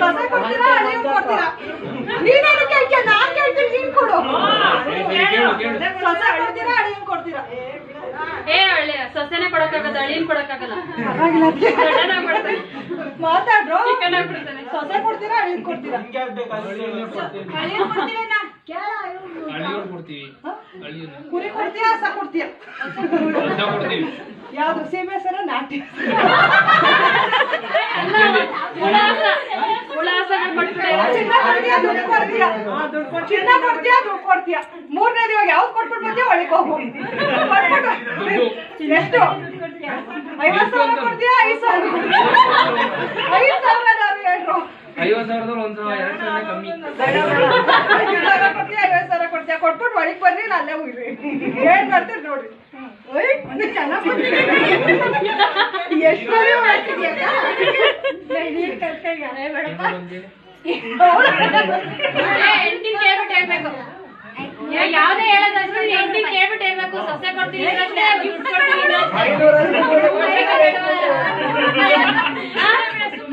ಸೊಸೆ ಕೊಡ್ತೀರಾ ಅಳಿಯನ್ ಕೊಡ್ತೀರಾ ನೀನೇನು ಕೇಳ್ತೀಯ ನಾನ್ ಕೇಳ್ತೀನಿ ನೀನ್ ಕೊಡು ಸೊಸೆ ಕೊಡ್ತೀರಾ ಅಳಿಯನ್ ಕೊಡ್ತೀರಾ ಏ ಒಳ್ಳೆ ಸೊಸೆನೆ ಕೊಡಕ್ಕಾಗಲ್ಲ ಅಳಿಯನ್ ಕೊಡಕ್ಕಾಗಲ್ಲ ಪರವಾಗಿಲ್ಲ ಮಾತಾಡ್ರು ಸೊಸೆ ಕೊಡ್ತೀರಾ ಅಳಿಯನ್ ಕೊಡ್ತೀರಾ ಅಳಿಯನ್ ಕೊಡ್ತೀರಾ ಕುರಿ ಕೊಡ್ತೀಯಾ ಹಸ ಕೊಡ್ತೀಯಾ ಯಾವ್ದು ಸೀಮೆ ಸರ ನಾಟಿ ಉಳಾಸ ಉಳಾಸಗಳು ಕೊಟ್ಬಿಟ್ಟೆ ಚಿನ್ನ ಕೊಡ್ತೀಯಾ ದುಡ್ಡು ಕೊಡ್ತೀಯಾ ಚಿನ್ನ ಕೊಡ್ತೀಯಾ ದುಡ್ಡು ಕೊಡ್ತೀಯಾ. ಮೂರನೇ ಇವಾಗ ಯಾವ್ದು ಕೊಟ್ಬಿಟ್ಟು ಬರ್ತೀಯ ಒಳಗೆ ಹೋಗು. ಎಷ್ಟು? ಐವತ್ತು ಸಾವಿರ ಕೊಡ್ತೀಯಾ ಐದು ಸಾವಿರ? ಐದು ಸಾವಿರ ಹೇಳ್ರು. ಐವತ್ತು ಸಾವಿರದಲ್ಲಿ ಒಂದು ಸಾವಿರ ಎರಡು ಸಾವಿರ ಕಮ್ಮಿ. ಐದು ಸಾವಿರ ಕೊಡ್ತೀಯಾ ಐವತ್ತು ಸಾವಿರ ಕೊಡ್ತೀಯಾ? ಕೊಟ್ಬಿಟ್ಟು ಒಳಗೆ ಬರ್ರಿ ಇಲ್ಲ ಅಲ್ಲೇ ಹೋಗ್ರಿ ಏನ್ ಮಾಡ್ತೀರಿ ನೋಡ್ರಿ. ಎಷ್ಟು ಹೆಂಡತಿನ ಕೇಳ್ಬಿಟ್ಟು ಹೇಳ್ಬೇಕು. ಯಾವ್ದೇ ಹೇಳೋದಾದ್ರೆ ಹೆಂಡತಿನ ಕೇಳ್ಬಿಟ್ಟು ಹೇಳ್ಬೇಕು. ಸೊಸೆ ಕೊಡ್ತೀನಿ?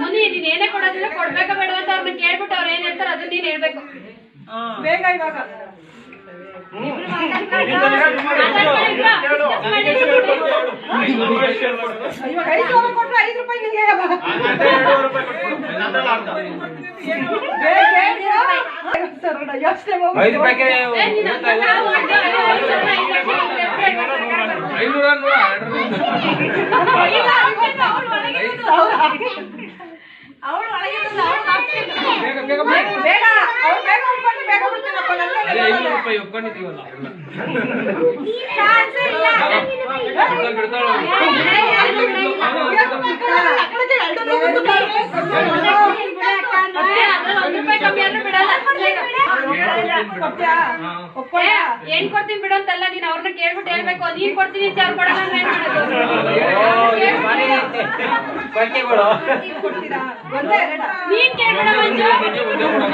ಮುನಿ ನೀನ್ ಏನೇ ಕೊಡೋದಿಲ್ಲ ಕೊಡ್ಬೇಕಾ ಬೇಡ ಅಂತ ಅವ್ರನ್ನ ಕೇಳ್ಬಿಟ್ಟು ಅವ್ರು ಏನ್ ಹೇಳ್ತಾರೆ ಅದನ್ನ ನೀನ್ ಹೇಳ್ಬೇಕು. ಬೇಗ ಇವಾಗ. ಇವಾಗ ಐದು ಸಾವಿರ ಕೊಟ್ರೆ ಐದು ರೂಪಾಯಿ ನಿಂಗೆ ಬೇಗ ಬೇಗ. ಐವತ್ತು ಸಾವಿರ ಯೋಚ್ನೆ ಮಾಡ್ಬಿಟ್ಟು. ಐದು ರೂಪಾಯಿಗೆ ಐನೂರ ನೂರ ಇಲ್ಲ, ಇವತ್ತು ಅವ್ಳು ಒಳಗೆ ಏನ್ ಕೊಡ್ತೀನಿ ಬಿಡು ಅಂತಲ್ಲ ನೀನ್ ಅವ್ರನ್ನ ಕೇಳ್ಬಿಟ್ಟು ಹೇಳ್ಬೇಕು. ನೀನ್ ಕೊಡ್ತೀನಿ ಅಂತ ಅವ್ರು ಕೊಡಲ್ಲ ಅಂದ್ರೆ ಏನ್ ಮಾಡೋದು? ಕೊಡ್ತೀರಾ? ಒಂದೇ ಎರಡಾ? ನೀನ್ ಕೇಳ್ಬೇಡ ಮಂಜು.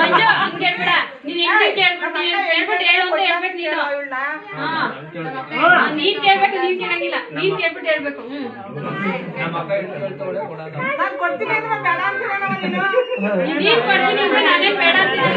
ಮಂಜು ಹಂಗ್ ಕೇಳ್ಬಿಡ. ನೀನ್ ಹೆಂಗ್ ಕೇಳ್ಬಿಟ್ಟು ನೀನ್ ಕೇಳ್ಬಿಟ್ಟು ಹೇಳು ಅಂತ ಹೇಳ್ಬೇಕು ನೀನು. ನೀನ್ ಕೇಳ್ಬೇಕು ನೀನ್ ಕೇಳಂಗಿಲ್ಲ. ನೀನ್ ಕೇಳ್ಬಿಟ್ಟು ಹೇಳ್ಬೇಕು. ನಾನ್ ಕೊಡ್ತೀನಿ ನೀನು? ನೀನ್ ಕೊಡ್ತೀನಿ ಅಂದ್ರೆ ನಾನೇನ್ ಬೇಡ ಸರಿ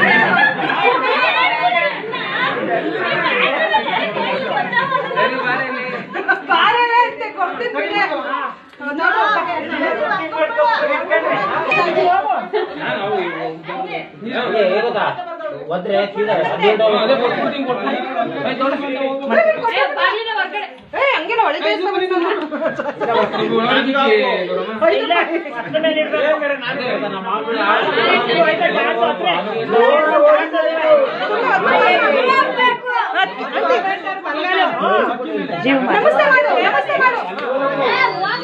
ನಮಸ್ತೆ ಮಾಡು, ನಮಸ್ತೆ. ಯಾರ್ ಸರಿಯಾಗಿ ಬರ್ಲಿಲ್ಲ? ಹೋಗು, ಹೋಗು. ಪರವಾಗಿಲ್ಲ ಬಿಡು ಈಗ. ಇದು